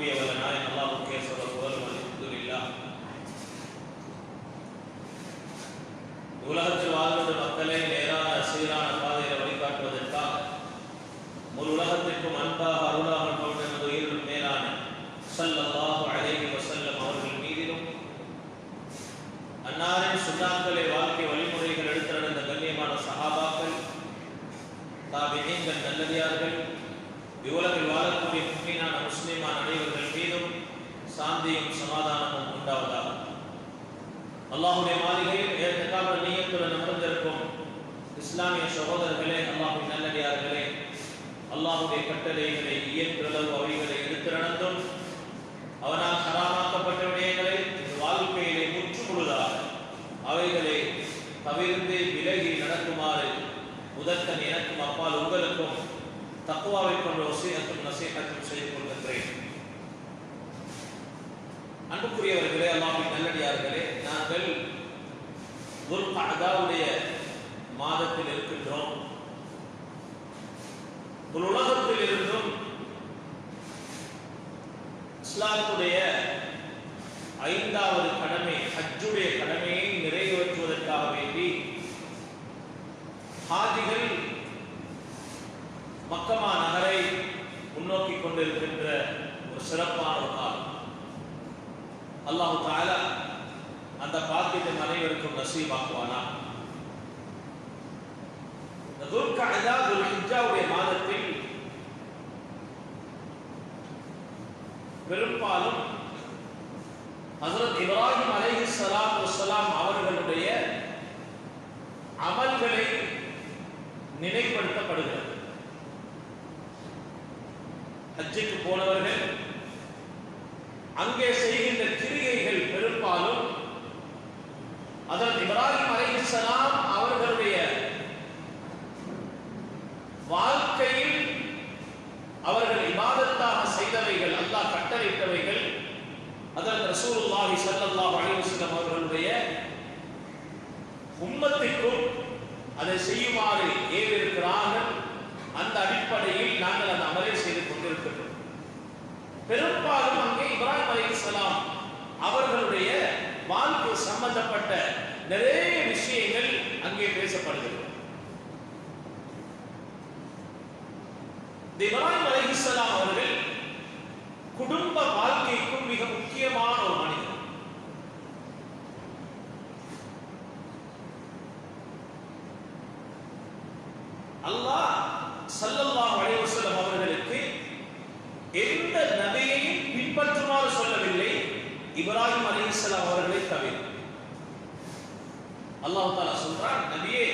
பரிபாலிக்கக்கூடிய வல்ல நாயன் அல்லாஹ்வுக்கே சொல்ல புகழும் அல்லாஹுடைய மாளிகையில் ஏற்கால நீயத்துடன் அமர்ந்திருக்கும் இஸ்லாமிய சகோதரர்களே அல்லாஹுவின் நல்லடியார்களே அல்லாஹுடைய கட்டளைகளை இயன்றளவு அவைகளை எடுத்து நடந்தும் அவனால் ஹராமாக்கப்பட்ட விடயங்களை வாழ்க்கையிலே முற்று முழுதாக அவைகளை தவிர்த்து விலகி நடக்குமாறு முதற்கன் எனக்கும் அப்பால் உங்களுக்கும் தக்குவாவை கொண்ட வசீகத்தும் நசீகத்தும் செய்து கொள்கின்றேன். அன்புக்குரியவர்களே அல்லாஹின் நல்லடியார்களே நாங்கள் துல்கஅதாவுடைய மாதத்தில் இருக்கின்றோம். ஒரு உலகத்தில் இருந்தும் இஸ்லாத்துடைய ஐந்தாவது கடமை ஹஜ்ஜுடைய கடமையை நிறைவேற்றுவதற்காக வேண்டி ஹாஜிகள் மக்கமா நகரை முன்னோக்கி கொண்டிருக்கின்ற ஒரு சிறப்பான ஒரு காலம். அல்லாஹு தாலா அந்த பாக்கியத்தை அனைவருக்கும் நசீபாக்குவானா? இந்த துல்கஅதா துல்ஹிஜ்ஜாவுடைய மாதத்தில் பெரும்பாலும் ஹசரத் இப்ராஹிம் அலைஹி சலாம் வசலாம் அவர்களுடைய அமல்களை நினைப்படுத்தப்படுகிறது ஹஜ்ஜுக்கு போனவர்கள் அங்கே செய்கின்ற கிரிகைகள் பெரும்பாலும் அதன் இப்ராஹிம் அலைஹிஸ்ஸலாம் அவர்களுடைய வாழ்க்கையில் அவர்கள் இபாதத்தாக செய்தவைகள் அல்லாஹ் கட்டளையிட்டவைகள் அதன் ரசூலுல்லாஹி ஸல்லல்லாஹு அலைஹி வஸல்லம் அவர்களுடைய உம்மத்திற்கும் அதை செய்யுமாறு ஏவிருக்கிறார்கள். அந்த அடிப்படையில் நாங்கள் அந்த அமலை செய்து கொண்டிருக்கிறோம் பெரும்பாலும் அங்கே இப்ராஹிம் அலைஹிஸ்ஸலாம் அவர்களுடைய வாழ்க்கை சம்பந்தப்பட்ட நிறைய விஷயங்கள் அங்கே பேசப்படுகிறது. இந்த இப்ராஹிம் அலைஹிஸ்ஸலாம் அவர்கள் குடும்ப வாழ்க்கைக்கும் மிக முக்கியமான ஒரு மனிதர். அல்லாஹ் ஸல்லல்லாஹு அலைஹி வஸல்லம் அவர்களுக்கு எந்த நபியையும் பின்பற்றுமாறு சொல்லவில்லை இப்ராஹிம் அலைஹிஸ்ஸலாம் அவர்களை தவிர அல்லாஹ் தாலா சொல்றான் நபியே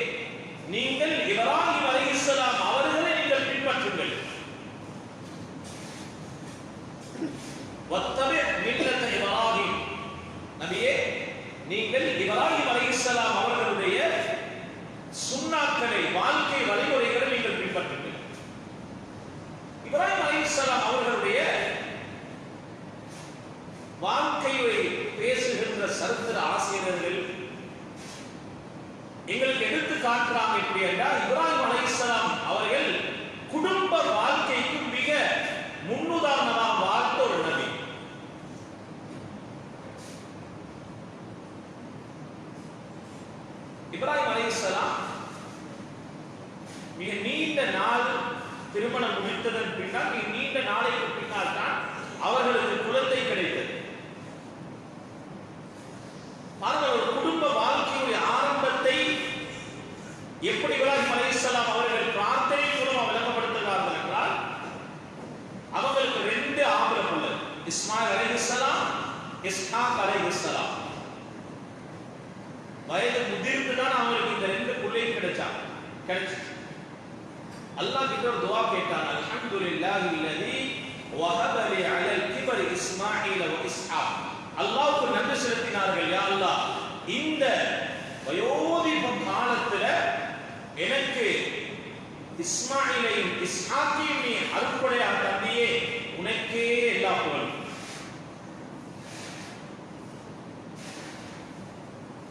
நீங்கள் இப்ராஹிம் இஸ்லாம் அவர்களை நீங்கள் பின்பற்றுங்கள். வத்தபி மில்லத இப்ராஹிம். நபியே நீங்கள் இப்ராஹிம் அலைஹிஸ்ஸலாம் அவர்களுடைய சுண்ணாக்களை வாழ்க்கை வழிமுறைகளை நீங்கள் பின்பற்றுங்கள். இப்ராஹிம் அலைஹிஸ்ஸலாம் அவர்களுடைய வாழ்க்கையை பேசுகின்ற சரித்திர ஆசிரியர்கள் எங்களுக்கு எடுத்து காட்டுறாங்க எப்படி என்றால் இப்ராஹிம் அலைஹிஸ்ஸலாம் அவர்கள் குடும்ப வாழ்க்கைக்கு மிக முன்னுதாரணமாக வாழ்ந்த ஒரு நபி. இப்ராஹிம் அலைஹிஸ்ஸலாம் மிக நீண்ட நாள் திருமணம் முடித்ததன் பின்னால் மிக நீண்ட நாளைக்கு பின்னால் தான் அவர்களுக்கு குழந்தை கிடைத்தது பாருங்கள் ஒரு குடும்ப வாழ்க்கையுடைய ஆரம்பத்தை எப்படி இப்ராஹிம் அலைஹிஸ்ஸலாம் அவர்கள் பிரார்த்தனை மூலம் விளங்கப்படுத்துகிறார்கள் என்றால் அவங்களுக்கு ரெண்டு ஆம்பளை பிள்ளை இஸ்மாயில் அலைஹிஸ்ஸலாம் இஸ்ஹாக் அலைஹிஸ்ஸலாம் வயது முதிர்ந்து தான் அவங்களுக்கு இந்த ரெண்டு பிள்ளையும் கிடைச்சிச்சு. அல்லாஹ் கிட்ட ஒரு துவா கேட்டான் அல்ஹம்துலில்லாஹி அல்லதி வஹப லி அலல் கிபர் இஸ்மாஈல வ இஸ்ஹாக் அல்லாஹ்வுக்கு நன்றி செலுத்தினார்கள் யா அல்லாஹ். இந்த வயோதிப காலத்துல எனக்கு இஸ்மாயிலையும் இஸ்ஹாக்கையும் நீ அருட்படையாக தந்தியே உனக்கே எல்லா புகழும்.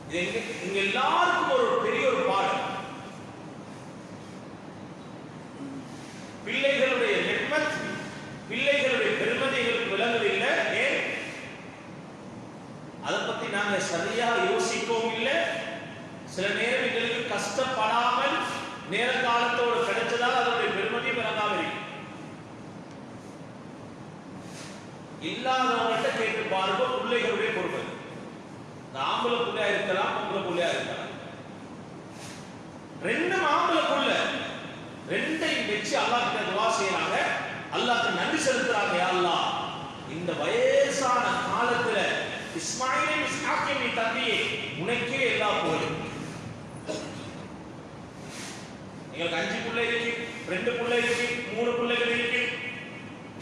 இது எங்க இங்க எல்லாருக்கும் ஒரு பெரிய ஒரு பாடம் பிள்ளைகளுடைய நிர்மத் பிள்ளைகளுடைய பெருமதிகளுக்கு விளங்குதில்லை ஏன் அதை அதை சரியா யோசிக்கவும் இல்லை. சில நேரம் எங்களுக்கு கஷ்டப்படாமல் நேர காலத்தோடு கிடைச்சதால் அதனுடைய பெருமதி விளங்காம இருக்கு இல்லாதவங்கள்ட்ட கேட்டு பாருங்க பிள்ளைகளுடைய பொறுப்பு இந்த ஆம்பளை புள்ளையா இருக்கலாம் பொம்பளை புள்ளையா இருக்கலாம். ரெண்டு ஆம்பளை புள்ள ரெண்டையும் வச்சு அல்லாஹ் கிட்ட துவா செய்யறாங்க அல்லாஹ்க்கு நன்றி செலுத்துறாங்க யா அல்லாஹ் இந்த வயசான காலத்துல இஸ்மாயிலையும் இஸ்ஹாக்கையும் நீ தந்தியே உனக்கே எல்லா புகழும் எங்களுக்கு அஞ்சு பிள்ளை இருக்கு ரெண்டு பிள்ளை இருக்கு மூணு பிள்ளைகள் இருக்கு.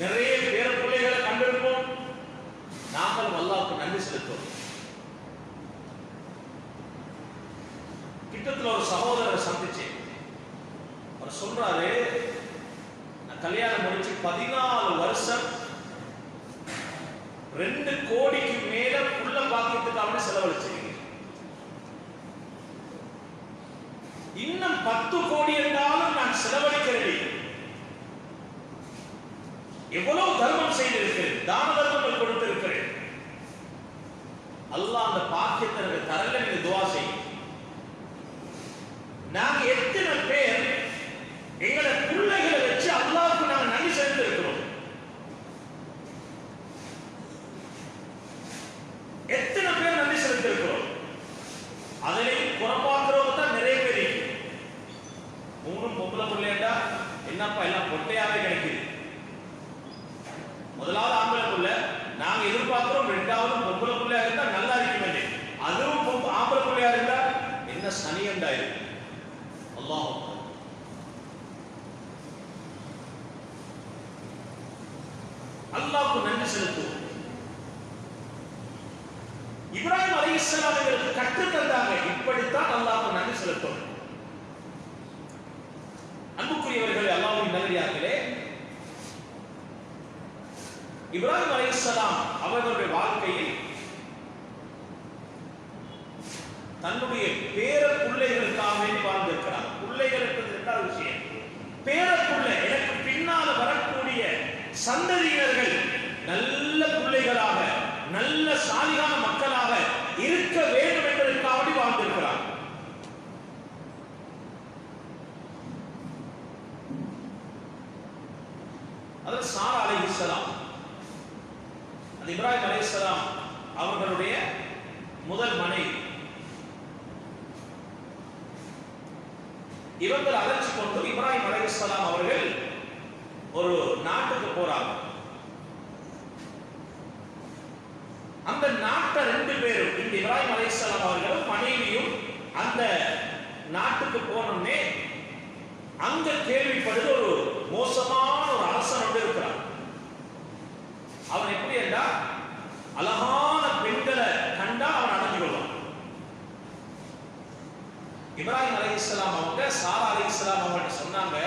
நிறைய பேர பிள்ளைகளை கண்டிருப்போம். நாங்கள் அல்லாஹ்வுக்கு நன்றி செலுத்துவோம். கிட்டத்துல ஒரு சகோதரரை சந்திச்சேன் அவர் சொல்றாரு நான் கல்யாணம் முடிச்சு பதினாலு வருஷம் ரெண்டு கோடிக்கு மேல புள்ள பாக்கியத்துக்கு அவனு செலவழிச்சு இன்னும் பத்து கோடி என்றாலும் நான் செலவழிக்கிறேன் எவ்வளவு தர்மம் செய்திருக்கிறேன் தான தர்மங்கள் கொடுத்திருக்கிறேன். அல்லாஹ் அந்த பாக்கியத்தை எனக்கு தரல நீங்க துவா செய்யும் நாங்க எத்தனை பேர் எங்களை பிள்ளைகளை வச்சு அல்லாஹ்வுக்கு நாங்க நன்றி செலுத்திருக்கிறோம் எத்தனை பேர் நன்றி செலுத்திருக்கிறோம் அதிலையும் புறப்பாக்குறவங்க தான் நிறைய பேர் இருக்கு. மூணும் பொம்பளை பிள்ளைண்டா என்னப்பா எல்லாம் பொட்டையாவே கிடைக்குது முதலாவது ஆம்பளை புள்ள நாங்க எதிர்பார்க்கிறோம் ரெண்டாவது பொம்பளை பிள்ளையா இருந்தா நல்லா இருக்கும் அதுவும் பொம்பு- ஆம்பளை பிள்ளையா இருந்தா என்ன சனியண்டா இருக்கு அல்லாஹ் அல்லாஹ்வுக்கு நன்றி செலுத்துவோம் இப்ராஹிம் அலைஹிஸ்ஸலாம் எங்களுக்கு கற்றுத் தந்தாங்க இப்படித்தான் அல்லாஹ்வுக்கு நன்றி செலுத்தணும் அன்புக்குரியவர்களே அல்லாஹ்வின் நல்லடியார்களே இப்ராஹிம் அலைஹிஸ்ஸலாம் அவர்களுடைய வாழ்க்கையில் தன்னுடைய பேர பிள்ளைகளுக்காக வேண்டி வாழ்ந்திருக்கிறார் பிள்ளைகளுக்கு இரண்டாவது விஷயம். பேர பிள்ளை எனக்கு பின்னால் வரக்கூடிய சந்ததியினர்கள் நல்ல பிள்ளைகளாக நல்ல சாலிகான மக்களாக இருக்க வேண்டும் என்பதற்காக வாழ்ந்திருக்கிறார். அதில் சாரா அலைஹிஸ்ஸலாம் இப்ராஹிம் அலிஸ்லாம் அவர்களுடைய முதல் மனைவி. இவர்கள் அழைச்சு கொண்டு இப்ராஹிம் அலைஹிஸ்ஸலாம் அவர்கள் ஒரு நாட்டுக்கு போறாங்க. அந்த நாட்டை ரெண்டு பேரும் இந்த இப்ராஹிம் அலைஹிஸ்ஸலாம் அவர்களும் மனைவியும் அந்த நாட்டுக்கு போனோடனே அங்க கேள்விப்படுது ஒரு மோசமான ஒரு அரசன் வந்து இருக்கிறார் அவன் எப்படி என்றா அழகான பெண்களை கண்டா அவன் அடைஞ்சு கொள்வான். இப்ராஹிம் அலைஹிஸ்ஸலாம் அவங்க சாரா அலைஹிஸ்ஸலாம் அவங்க சொன்னாங்க?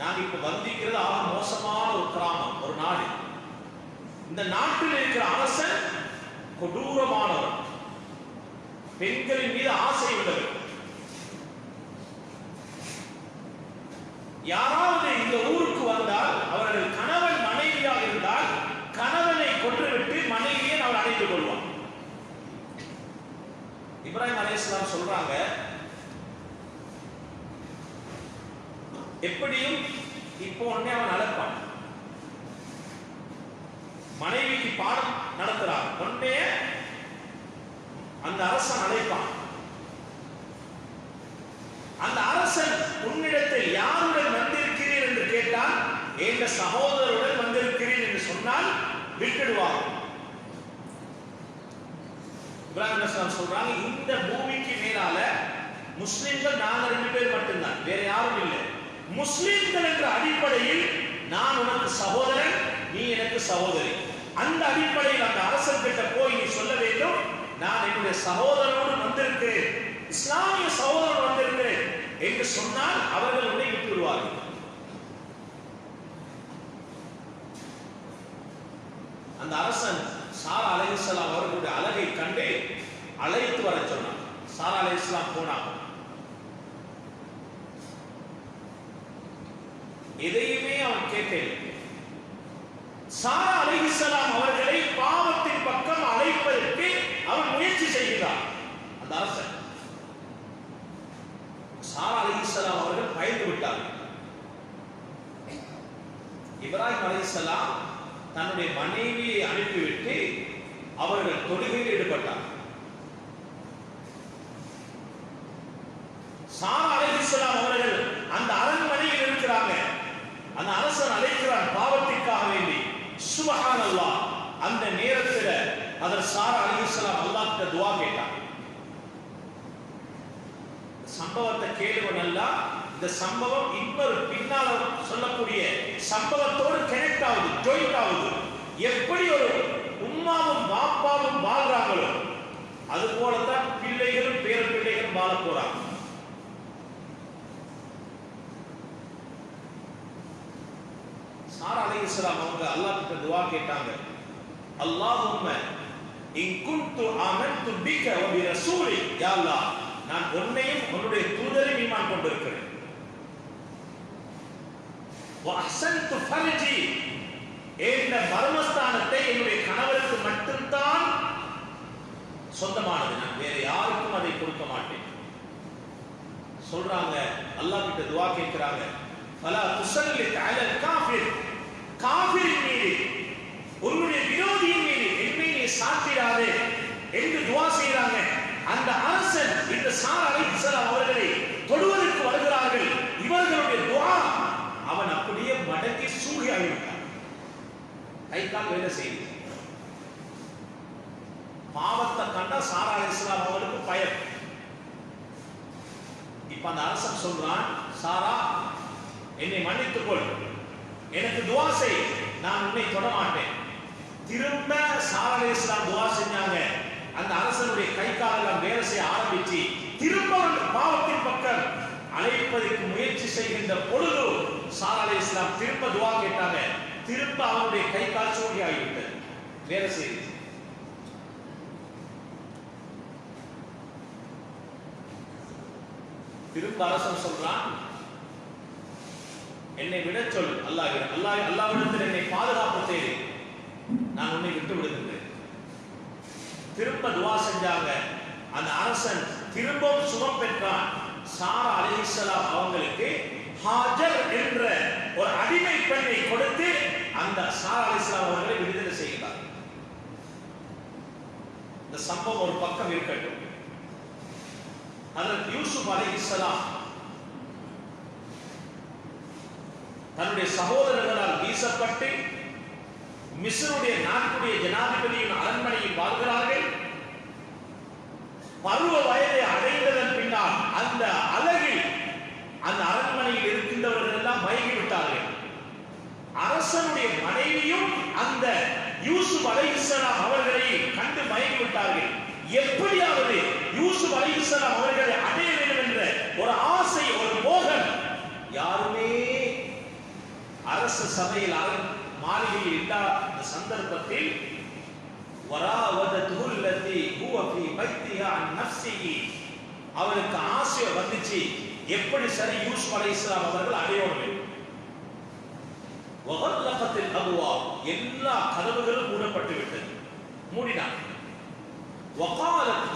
நாங்க இப்ப வந்திருக்கிறது ஆக மோசமான ஒரு கிராமம் ஒரு நாடு. இந்த நாட்டில் இருக்கிற அரசன் கொடூரமானவர் பெண்களின் மீது ஆசை உள்ளவர் யாராவது இந்த ஊருக்கு வந்தால் அவர்கள் கணவன் மனைவியாக இருந்தால் கணவனை கொன்றுவிட்டு மனைவியை அவர் அடைந்து கொள்வான் இப்ராஹிம் அலைஹிஸ்ஸலாம் சொல்றாங்க எப்படியும் இப்போ உடனே அவன் அழைப்பான் மனைவிக்கு பாடம் நடத்துறான். உடனே அந்த அரசன் அழைப்பான். அந்த அரசன் உன்னிடத்தில் யாருடன் வந்திருக்கிறீர்? என்று கேட்டால் எங்க சகோதரருடன் வந்திருக்கிறீர் என்று சொன்னால் விட்டுடுவார். இப்ராஹிம் சொல்றாங்க இந்த பூமிக்கு மேலால முஸ்லிம்கள் நாங்க ரெண்டு பேர் மட்டும்தான் வேற யாரும் இல்லை. முஸ்லிம்கள் என்ற அடிப்படையில் நான் உனக்கு சகோதரன் நீ எனக்கு சகோதரி. அந்த அடிப்படையில் அந்த அரசன் கிட்ட போய் நீ சொல்ல வேண்டும் நான் என்னுடைய சகோதரனோடு வந்திருக்கிறேன். இஸ்லாமிய சகோதரன் வந்திருக்கிறேன் என்று சொன்னால் அவர்கள் உன்னை விட்டு விடுவார்கள் அந்த அரசன் சாரா அலைஹிஸ்ஸலாம் அவர்களுடைய அழகை கண்டு அழைத்து வர சொன்னான். சாரா அலைஹிஸ்ஸலாம் போனாங்க எதையுமே அவன் கேட்கவில்லை. சாரா அலைஹிஸ்ஸலாம் அவர்களை பாவத்தின் பக்கம் அழைப்பதற்கு அவன் முயற்சி செய்கிறான். அந்த அரசன் சாரா அலைஹிஸ்ஸலாம் அவர்கள் பயந்து விட்டார்கள். இப்ராஹிம் அலைஹிஸ்ஸலாம் தன்னுடைய மனைவியை அனுப்பிவிட்டு அவர்கள் தொழுகையில் ஈடுபட்டார். சாரா அலைஹிஸ்ஸலாம் அவர்கள் அந்த அரண்மனையில் இருக்கிறாங்க. அந்த அரசன் அழைக்கிறான் பாவத்திற்காக வேண்டி. சுபஹான் அந்த நேரத்தில் அதர் சாரா அலைஹிஸ்ஸலாம் அல்லாஹ் கிட்ட துவா கேட்டான் சம்பவத்தை கேளுவன் நல்லா இந்த சம்பவம் இன்னொரு பின்னால சொல்லக்கூடிய சம்பவத்தோடு கனெக்ட் ஆகுது ஜாயிண்ட் ஆகுது. எப்படி ஒரு உம்மாவும் பாப்பாவும் வாழ்றாங்களோ அது போலத்தான் பிள்ளைகளும் பேர பிள்ளைகளும் வாழ போறாங்க. சாரா அலைஹிஸ்ஸலாம் அவங்க அல்லாஹ் கிட்ட துவா கேட்டாங்க. அல்லாஹும்ம இன் குன்து ஆமன்து பிக வ பி ரசூலி யா அல்லாஹ். நான் உன்னையும் உன்னுடைய தூதரையும் ஈமான் கொண்டிருக்கிறேன். வ இந்த மர்மஸ்தானத்தை என்னுடைய கணவருக்கு மட்டும்தான் சொந்தமானது. நான் வேற யாருக்கும் அதை கொடுக்க மாட்டேன். சொல்றாங்க அல்லாஹ் கிட்ட துவா கேட்கிறாங்க. பல துஸல்லித் அலல் காஃபிர். காஃபிரின் மீது உன்னுடைய விரோதியின் மீது என்னை நீ சாத்திராதே என்று துவா செய்கிறாங்க அந்த அரசன் இந்த சார் அலைஹிஸ்ஸலாம் அவர்களை தொடுவதற்கு வருகிறார்கள் இவர்களுடைய துவா அவன் அப்படியே மடக்கி சூழி ஆகிவிட்டான் கை கால் வேலை செய்யுது பாவத்தை கண்டா சாரா இஸ்லாம் அவர்களுக்கு பயம் இப்ப அந்த அரசன் சொல்றான் சாரா என்னை மன்னித்துக் கொள். எனக்கு துவா செய். நான் உன்னை தொட மாட்டேன். திரும்ப சாரா இஸ்லாம் துவா செஞ்சாங்க. அந்த அரசனுடைய கை காலெல்லாம் வேலை செய்ய ஆரம்பிச்சு திரும்ப பாவத்தின் பக்கம் அழைப்பதற்கு முயற்சி செய்கின்ற பொழுது சாரா இஸ்லாம் திரும்ப துவா கேட்டாங்க. திரும்ப அவனுடைய கை கால் சூடி ஆகிவிட்டது. வேலை செய்து. திரும்ப அரசன் சொல்றான் என்னை விட சொல் அல்லாஹ் அல்லாஹ் அல்லாவிடத்தில் என்னை பாதுகாப்பு தேவை நான் உன்னை விட்டு விடுகின்றேன். திரும்ப துவா செஞ்சாங்க. அந்த அரசன் திரும்பவும் சுகம் பெற்றான். சாரா அலிஹிஸ்ஸலாம் அவங்களுக்கு ஹாஜர் என்ற ஒரு அடிமை பெண்ணை கொடுத்து அந்த சாரா அலிஸ்லாம் அவர்களை விடுதலை செய்கிறார். இந்த சம்பவம் ஒரு பக்கம் இருக்கட்டும். அதற்கு யூசுப் அலைஹிஸ்ஸலாம் தன்னுடைய சகோதரர்களால் வீசப்பட்டு மிஸ்ருடைய நாட்டுடைய ஜனாதிபதியின் அரண்மனையில் வாழ்கிறார்கள். பருவ வயதை அடைந்ததன் பின்னால் அந்த அழகில் அந்த அரண்மனையில் இருக்கின்றவர்கள் எல்லாம் மயங்கி விட்டார்கள் அரசனுடைய மனைவியும் அந்த யூசுப் அலைஹிஸ்ஸலாம் அவர்களை கண்டு மயங்கி விட்டார்கள் எப்படியாவது யூசுப் அலைஹிஸ்ஸலாம் அவர்களை அடைய வேண்டும் என்ற ஒரு ஆசை ஒரு மோகம் யாருமே அரச சபையில் மாளிகையில் இல்லாத சந்தர்ப்பத்தில் வராவதத்துஹு அல்லதி ஹுவ ஃபீ பைத்திஹா அன் நஃப்ஸிஹி அவருக்கு ஆசை வந்துச்சு. எப்படி சரி யூசுப் அலைஹிஸ்ஸலாம் அவர்கள் அடையோடு அபுவா எல்லா கதவுகளும் மூடப்பட்டு விட்டது மூடினார். வகாலத்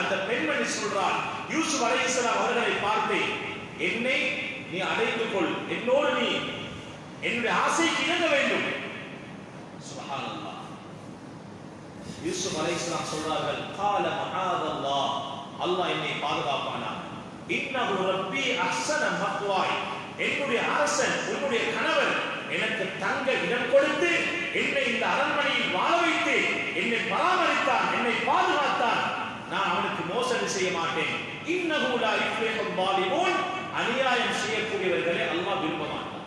அந்த பெண்மணி சொல்றாள் யூசுப் அலைஹிஸ்ஸலாம் அவர்களை பார்த்து என்னை நீ அடைந்து கொள் என்னோடு நீ என்னுடைய ஆசைக்கு இணங்க வேண்டும். சுபஹானல்லாஹ். யூசுப் அலைஹிஸ்ஸலாம் சொல்றார்கள் கால மஹாதல்லாஹ் அல்லாஹ் என்னை பாதுகாப்பானா? இன்னஹு ரப்பி அஹ்ஸன மக்வாய் என்னுடைய அரசன் உன்னுடைய கணவன் எனக்கு தங்க இடம் கொடுத்து என்னை இந்த அரண்மனையில் வாழ வைத்து என்னை பராமரித்தான் என்னை பாதுகாத்தான் நான் அவனுக்கு மோசடி செய்ய மாட்டேன். இன்னஹு லா யுஃப்லிஹுல் பாலிமூன் அநியாயம் செய்யக்கூடியவர்களை அல்லாஹ் விரும்ப மாட்டான்.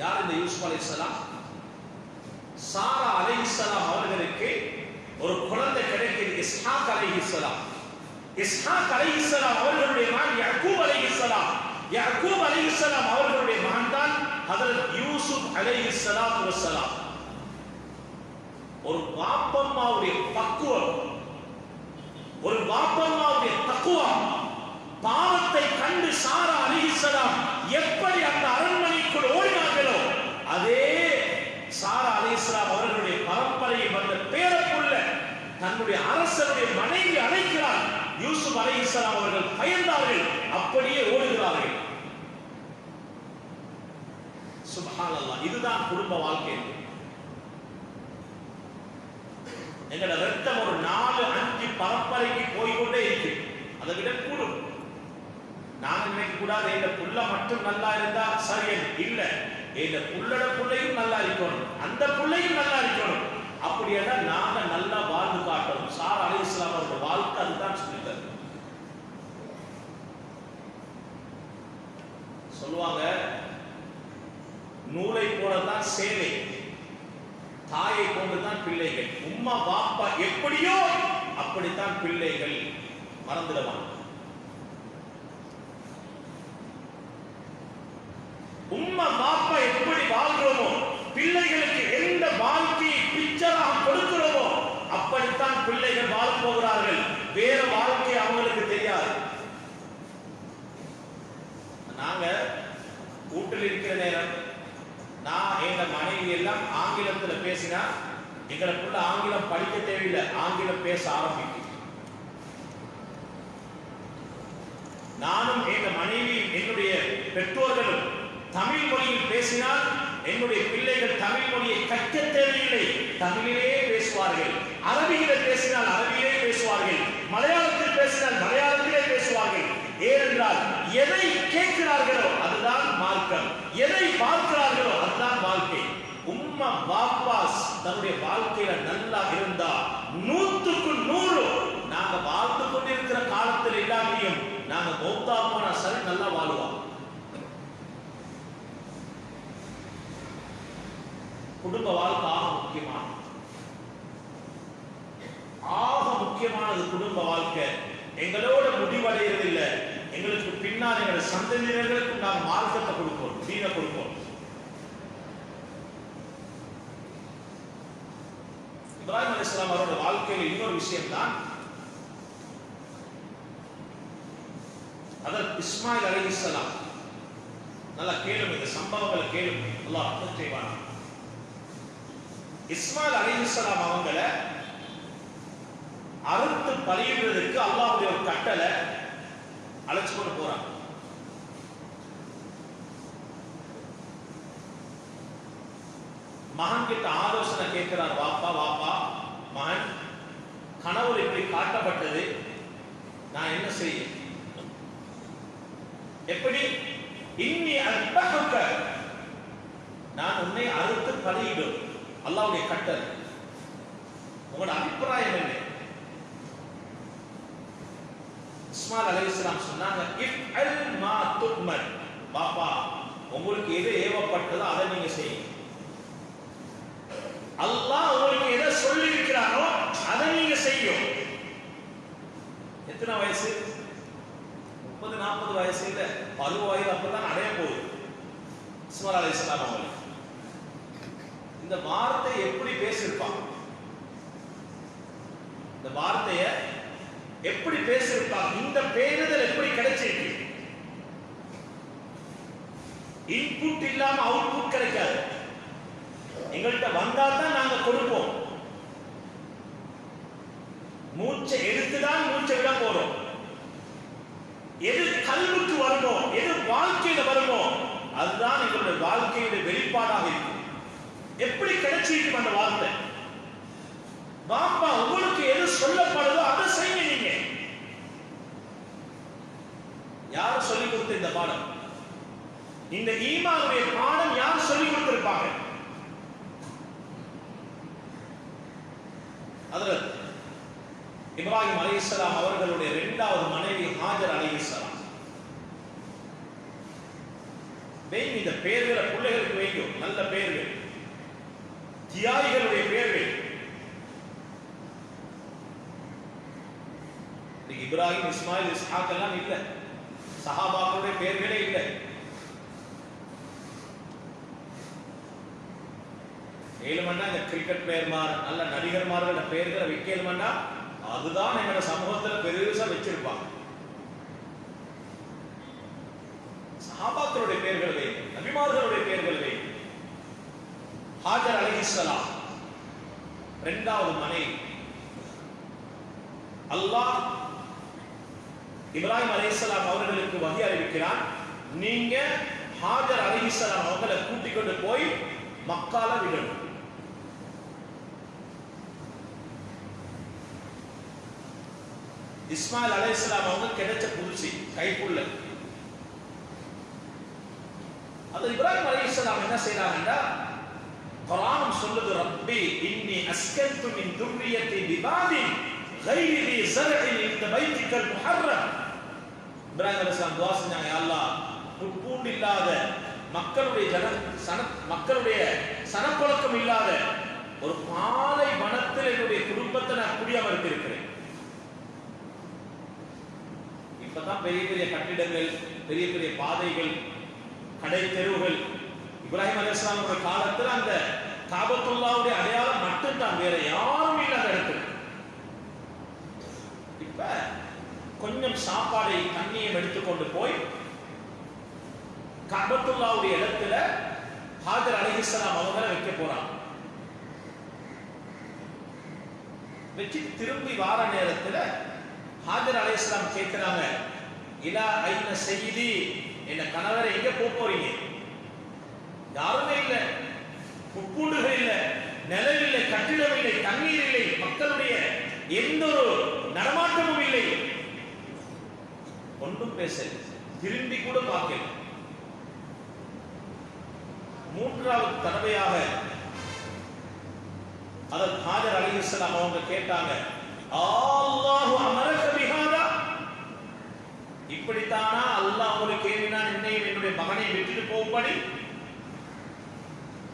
யார் இந்த யூசுப் அலைசலாம் சாரா அலைஹிஸ்ஸலாம் அவர்களுக்கு ஒரு குழந்தை கிடைக்கிறது இஸ்ஹாக் அலைஹிஸ்ஸலாம் இஸ்ஹாக் அலைஹிஸ்ஸலாம் அவர்களுடைய மகன் யாக்கூப் அலைஹிஸ்ஸலாம் யாக்கூப் அலைஹிஸ்ஸலாம் அவர்களுடைய மகன் தான் ஹதரத் யூசுப் அலைஹிஸ்ஸலாத்து வஸ்ஸலாம். ஒரு பாப்பம்மாவுடைய பக்குவம் ஒரு பாப்பம்மாவுடைய தக்குவம் பாவத்தை கண்டு சாரா அலிஹிஸ்ஸலாம் எப்படி அந்த அரண்மனைக்குள் ஓடினார்களோ அதே சாரா அலிஹிஸ்ஸலாம் அவர்களுடைய பரம்பரையை வந்த பேரப்புள்ள தன்னுடைய அரசனுடைய மனைவி அழைக்கிறார். யூசுப் அலைஹிஸ்ஸலாம் அவர்கள் பயந்தார்கள். அப்படியே ஓடுகிறார்கள் சுப்ஹானல்லாஹ் இதுதான் குடும்ப வாழ்க்கை எங்களோட ரத்தம் ஒரு நாலு அஞ்சு பரம்பரைக்கு போய்கொண்டே இருக்கு. அதை விட கூடும் நாங்க நினைக்க கூடாது எங்க புள்ள மட்டும் நல்லா இருந்தா சரி இல்ல. எங்க புள்ளட புள்ளையும் நல்லா இருக்கணும். அந்த புள்ளையும் நல்லா இருக்கணும். அப்படின்னா நாங்க நல்லா வாழ்ந்து காட்டணும். சார் அலி இஸ்லாம் அவரோட வாழ்க்கை அதுதான் சொல்லித்தரு சொல்லுவாங்க நூலை போலதான் சேவை தாயை போன்றுதான் பிள்ளைகள். உம்மா பாப்பா எப்படியோ அப்படித்தான் பிள்ளைகள் மறந்துடுவாங்க. உம்மா பாப்பா எப்படி வாழ்கிறோமோ பிள்ளைகளுக்கு எந்த வாழ்க்கையை பிக்சராக கொடுக்கிறோமோ அப்படித்தான் பிள்ளைகள் வாழ போகிறார்கள். வேற வாழ்க்கை அவங்களுக்கு தெரியாது. நாங்க வீட்டில் இருக்கிற நேரம் நான் எங்க மனைவி எல்லாம் ஆங்கிலத்துல பேசினா எங்களுக்குள்ள ஆங்கிலம் படிக்க தேவையில்லை. ஆங்கிலம் பேச ஆரம்பிக்கும். நானும் எங்க மனைவி என்னுடைய பெற்றோர்களும் தமிழ் மொழியில் பேசினால் என்னுடைய பிள்ளைகள் தமிழ் மொழியை கற்க தேவையில்லை. தமிழிலே பேசுவார்கள். அரபியில பேசினால் அரபியிலே பேசுவார்கள். மலையாளத்தில் பேசினால் மலையாளத்திலே பேசுவார்கள். ஏனென்றால் எதை கேட்கிறார்களோ அதுதான் மார்க்கம். எதை பார்க்கிறார்களோ அதுதான் வாழ்க்கை. உம்மா பாப்பாஸ் தன்னுடைய வாழ்க்கையில நல்லா இருந்தா நூத்துக்கு நூறு நாங்க வாழ்ந்து கொண்டிருக்கிற காலத்தில் எல்லாத்தையும் நாங்க மௌத்தா போனா சரி நல்லா வாழுவோம். குடும்ப வாழ்க்கை ஆக முக்கியமான ஆக முக்கியமானது குடும்ப வாழ்க்கை. எங்களோட முடிவடைகிறது பின்னால் எங்கள் சந்ததியினர்களுக்கு நாம் மார்க்கத்தை கொடுப்போம் தீன கொடுப்போம். இப்ராஹிம் அலிஸ்லாம் அவரோட வாழ்க்கையில் இன்னொரு விஷயம் தான் அதற்கு இஸ்மாயில் அலிஸ்லாம் நல்லா கேளும் இந்த சம்பவங்களை கேளும் அல்லாஹ் அர்த்தம் செய்வானா. இஸ்மாயில் அலிஸ்லாம் அவங்கள அறுத்து பலியிடுறதுக்கு அல்லாஹ்வுடைய ஒரு கட்டளை அழைச்சு கொண்டு போறாங்க மகன் கிட்ட ஆலோசனை கேட்கிறார் வாப்பா வாப்பா மகன் கனவுல இப்படி காட்டப்பட்டது. நான் என்ன செய்ய எப்படி? இன்னி அற்பக நான் உன்னை அறுத்து பலியிடும். அல்லாவுடைய கட்டளை. உங்களோட அபிப்பிராயம் என்ன அலி இஸ்லாம் சொன்னாங்க பாப்பா உங்களுக்கு எது ஏவப்பட்டதோ அதை நீங்க செய்யுங்க. அல்லாஹ் உங்களுக்கு எதை சொல்லி இருக்கிறாரோ அதை நீங்க செய்யும். எத்தனை வயசு? முப்பது நாற்பது வயசு இல்ல பருவ வயது அப்பதான் அடைய போகுது. இஸ்மால் அலி இஸ்லாம் அவங்களுக்கு. இந்த வார்த்தை எப்படி பேசியிருப்பாங்க இந்த வார்த்தையை எப்படி பேசியிருப்பாங்க இந்த பேருதல் எப்படி கிடைச்சிருக்கு? இன்புட் இல்லாம அவுட்புட் கிடைக்காது. எங்கள்கிட்ட வந்தா தான் நாங்க கொடுப்போம். மூச்சை எடுத்துதான் மூச்சை விட போறோம். எது கல்வுக்கு வருமோ எது வாழ்க்கையில வருமோ அதுதான் எங்களுடைய வாழ்க்கையுடைய வெளிப்பாடாக இருக்கும். எப்படி கிடைச்சிருக்கு அந்த வார்த்தை பாப்பா உங்களுக்கு எது சொல்லப்படுதோ அதை செய்யுங்க நீங்க. யார் சொல்லிக் கொடுத்த இந்த பாடம்? இந்த ஈமாவுடைய பாடம் யார் சொல்லிக் கொடுத்திருப்பாங்க? அதுல இப்ராஹிம் அலைஹிஸ்ஸலாம் அவர்களுடைய இரண்டாவது மனைவி ஹாஜர் அலி இஸ்லாம் இந்த பெயர்களை பிள்ளைகளுக்கு வைங்க நல்ல பெயர்கள் தியாகிகளுடைய பெயர்கள் இன்னைக்கு இப்ராஹிம் இஸ்மாயில் இஸ்ஹாக் எல்லாம் இல்ல. சஹாபாக்களுடைய பேர்களே இல்லை. ஏழுமண்டா இந்த கிரிக்கெட் பிளேயர்மார் நல்ல நடிகர்மார்களோட பெயர்களை வைக்கலுமண்டா அதுதான் எங்களோட சமூகத்துல பெருசா வச்சிருப்பாங்க. சஹாபாக்களுடைய பெயர்கள் வை நபிமார்களுடைய பெயர்கள் வை ஹாஜர் அலைஹிஸ்ஸலாம் இரண்டாவது மனை அல்லாஹ் இப்ராஹிம் அலைஹிஸ்ஸலாம் அவர்களுக்கு வகி அறிவிக்கிறான் நீங்க ஹாஜர் அலைஹிஸ்ஸலாம் அவங்களை கூட்டிக் கொண்டு போய் மக்கால விடணும் இஸ்மாயில் அலைஹிஸ்ஸலாம் அவங்க கிடைச்ச புதுசி கைக்குள்ள அது இப்ராஹிம் அலைஹிஸ்ஸலாம் என்ன செய்றாங்கன்னா குர்ஆன் சொல்லுது ரப்பி இன்னி அஸ்கன்து மின் துர்ரியத்தி பிபாதி غير ذي زرع عند بيتك المحرم இப்ராஹிம் அலிஸ்லாம் துவா செஞ்சாங்க அல்லா அல்லாஹ். புட்பூண்டு இல்லாத மக்களுடைய ஜன சன மக்களுடைய சனப்பழக்கம் இல்லாத ஒரு பாலை வனத்தில் என்னுடைய குடும்பத்தை நான் குடியமர்த்திருக்கிறேன். இப்பதான் பெரிய பெரிய கட்டிடங்கள் பெரிய பெரிய பாதைகள் கடை தெருவுகள் இப்ராஹிம் அலிஸ்லாமுடைய காலத்துல அந்த காபத்துல்லாவுடைய அடையாளம் மட்டும்தான் வேற யாரும் இல்லை இடத்துல. இப்ப கொஞ்சம் சாப்பாடை தண்ணியும் எடுத்துக்கொண்டு போய் கபத்துல்லாவுடைய இடத்துல ஹாஜர் அலிஹிஸ்லாம் அவங்களை வைக்க போறான் வச்சு திரும்பி வார நேரத்துல ஹாஜர் அலைஹிஸ்ஸலாம் கேட்கிறாங்க இலா ஐன செய்தி? என்ன கணவரை எங்க போக போறீங்க? யாருமே இல்லை. புப்பூண்டுகள் இல்லை நிலம் இல்லை கட்டிடம் இல்லை தண்ணீர் இல்லை மக்களுடைய எந்த ஒரு நடமாட்டமும் இல்லை. ஒன்றும் பேசல. திரும்பி கூட பார்க்கல. மூன்றாவது தடவையாக அதற்கு ஹாஜர் அலிஹிஸ்ஸலாம் அவங்க கேட்டாங்க அல்லாஹு அமரக பிஹாதா? இப்படித்தானா? அல்லாஹ் உங்களுக்கு ஏவினான் என்னையும் என்னுடைய மகனை விட்டுட்டு போகும்படி?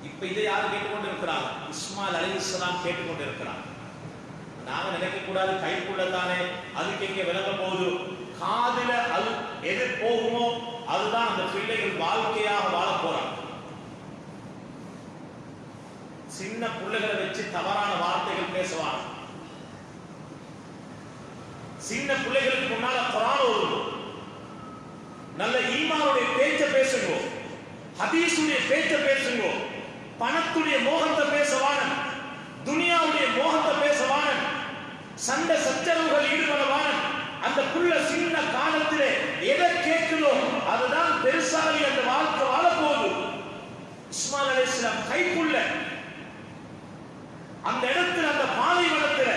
இப்ப இதை யார் கேட்டுக்கொண்டிருக்கிறாங்க? இஸ்மாயில் இஸ்லாம் கேட்டுக்கொண்டிருக்கிறாங்க. நாம நினைக்க கூடாது கைக்குள்ள தானே அதுக்கு எங்க விளங்க போகுது? காதுல அது எது போகுமோ அதுதான் அந்த பிள்ளைகள் வாழ்க்கையாக வாழ போறாங்க. சின்ன பிள்ளைகளை வச்சு தவறான வார்த்தைகள் பேசுவாங்க. சின்ன பிள்ளைகளுக்கு முன்னால குரான் ஓதுவோம் நல்ல ஈமானுடைய பேச்ச பேசுங்கோ. ஹதீசுடைய பேச்ச பேசுங்கோ. பணத்துடைய மோகத்தை பேசவான துனியாவுடைய மோகத்தை பேசவான சண்டை சச்சரவுகள் ஈடுபடவான அந்த புள்ள சின்ன காலத்திலே எதை கேட்குதோ அதுதான் பெருசாகி அந்த வாழ்க்கை வாழ இஸ்மால் அலிஸ்லாம் அலைஹிஸ்ஸலாம் கைக்குள்ள. அந்த இடத்துல அந்த பாலைவனத்துல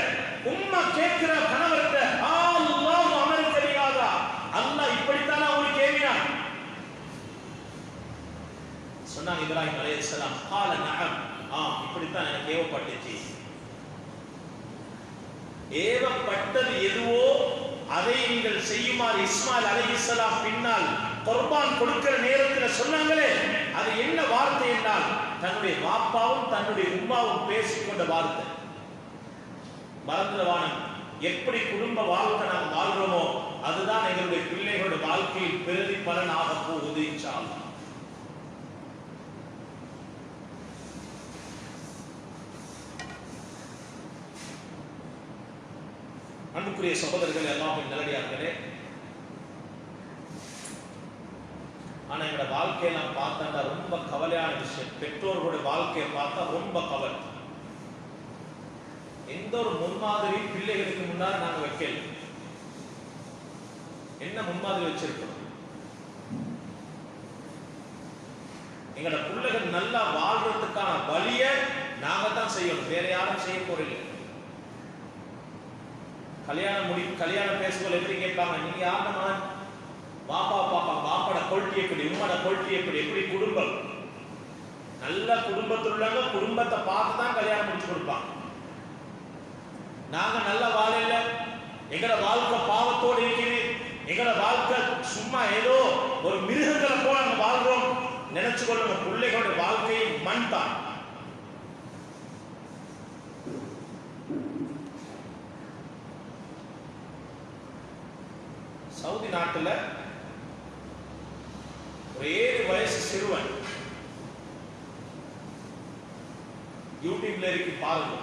உம்மா கேட்கிற கணவர்கிட்ட அல்லாஹ் அமர் தெரியாதா அல்லாஹ் இப்படித்தான் அவனுக்கு ஏவினான்? சொன்னாங்க இப்ராஹிம் அலைஹிஸ்ஸலாம் கால நகம் ஆ இப்படித்தான் எனக்கு ஏவப்பட்டுச்சு. ஏவப்பட்டது எதுவோ அதை நீங்கள் செய்யுமாறு இஸ்மாயில் அலைஹிஸ்ஸலாம் பின்னால் கொர்பான் கொடுக்கிற நேரத்தில் சொன்னாங்களே அது என்ன வார்த்தை என்றால் தன்னுடைய பாப்பாவும் தன்னுடைய உமாவும் பேசிக்கொண்ட வார்த்தை. மறந்துடவானம் எப்படி குடும்ப வாழ்க்கை நாம் வாழ்கிறோமோ அதுதான் எங்களுடைய பிள்ளைகளுடைய வாழ்க்கையில் பிரதிபலன் ஆக போகுது இன்ஷா அன்புக்குரிய சகோதரர்கள் எல்லாமே நல்லடியார்களே. ஆனா எங்களோட வாழ்க்கையெல்லாம் பார்த்தா ரொம்ப கவலையான விஷயம். பெற்றோர்களுடைய வாழ்க்கையை பார்த்தா ரொம்ப கவலை. எந்த ஒரு முன்மாதிரி பிள்ளைகளுக்கு முன்னால் நாங்க வைக்கல. என்ன முன்மாதிரி வச்சிருக்கோம்? எங்களோட பிள்ளைகள் நல்லா வாழ்றதுக்கான வழியை நாங்கள் தான் செய்யணும். வேற யாரும் செய்ய போறீங்க கல்யாணம் முடி கல்யாணம் பேசும்போது எப்படி கேட்பாங்க? நீங்க யாருன மகன்? பாப்பா பாப்பா பாப்பாட கொள்கை எப்படி? உம்மோட கொள்கை எப்படி? எப்படி குடும்பம்? நல்ல குடும்பத்தில் உள்ளவங்க குடும்பத்தை பார்த்து தான் கல்யாணம் முடிச்சு கொடுப்பாங்க. நாங்க நல்ல வாழையில எங்கட வாழ்க்கை பாவத்தோடு இருக்குது எங்கட வாழ்க்கை சும்மா ஏதோ ஒரு மிருகங்களை போல நம்ம வாழ்றோம். நினைச்சு கொள்ளுங்க பிள்ளைகளோட வாழ்க்கையை மண் தான் சவுதி நாட்டில் ஒரு ஏழு வயசு சிறுவன் யூடியூப்ல இருக்கு பாருங்க.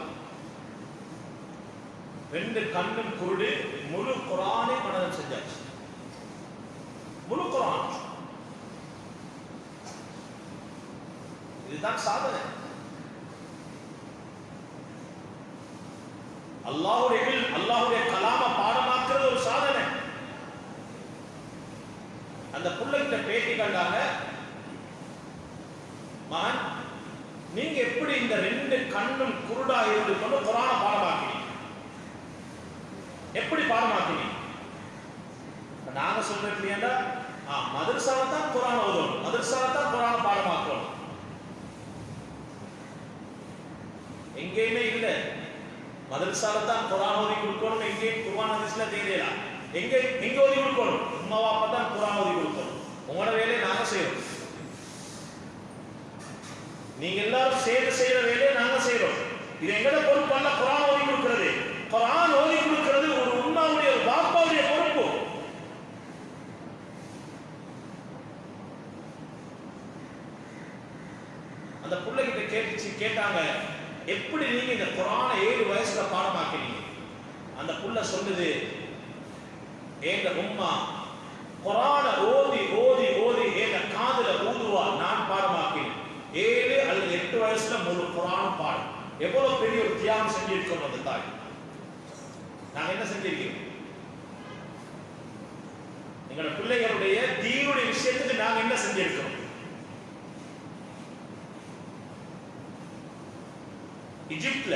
ரெண்டு கண்ணும் குருடு முழு குரானே மனதம் செஞ்சாச்சு. முழு குரான். இதுதான் சாதனை. அல்லாஹுடைய அல்லாஹுடைய கலாம் பாடமாக்குறது ஒரு சாதனை அந்த பேட்டி கண்டாங்க மகன் நீங்க எப்படி இந்த ரெண்டு கண்ணும் குருடா இருந்து கொண்டு குரான பாடமாக்கினீங்க? எப்படி பாடமாக்கினீங்க? நாங்க சொல்றது இல்லையா மதரசால தான் குரான் உதவும் மதரசால தான் குரான பாடமாக்கணும். எங்கேயுமே இல்ல. மதரசால தான் குரான் ஓதி கொடுக்கணும் எங்கேயும் குர்ஆன் ஹதீஸ்ல தெரியல எங்க எங்க ஓதி கொடுக்கணும்? உம்மா அப்பா தான் குரான் ஓதி கொடுக்கணும். உங்களோட வேலையை நாங்க செய்யறோம் நீங்க எல்லாரும் சேர்ந்து செய்யற வேலையை நாங்க செய்யறோம் இது எங்கட பொறுப்பு பண்ண குரான் ஓதி கொடுக்கிறது. குரான் ஓதி கொடுக்கிறது ஒரு உண்மாவுடைய ஒரு பாப்பாவுடைய பொறுப்பு. அந்த பிள்ளைகிட்ட கேட்டுச்சு கேட்டாங்க எப்படி நீங்க இந்த குரான ஏழு வயசுல பாடமாக்கினீங்க? அந்த புள்ள சொல்லுது ஏங்க உம்மா குரான ஓதி ஓதி ஓதி ஏங்க காதுல ஊதுவா நான் பாடமாக்கினேன் ஏழு அல்லது எட்டு வயசுல முழு குரான் பாடம் எவ்வளவு பெரிய ஒரு தியாகம் செஞ்சிருக்கோம் அந்த தாய்? நாங்க என்ன செஞ்சிருக்கோம்? எங்களோட பிள்ளைகளுடைய தீனுடைய விஷயத்துக்கு நாங்க என்ன செஞ்சிருக்கிறோம் இஜிப்ட்ல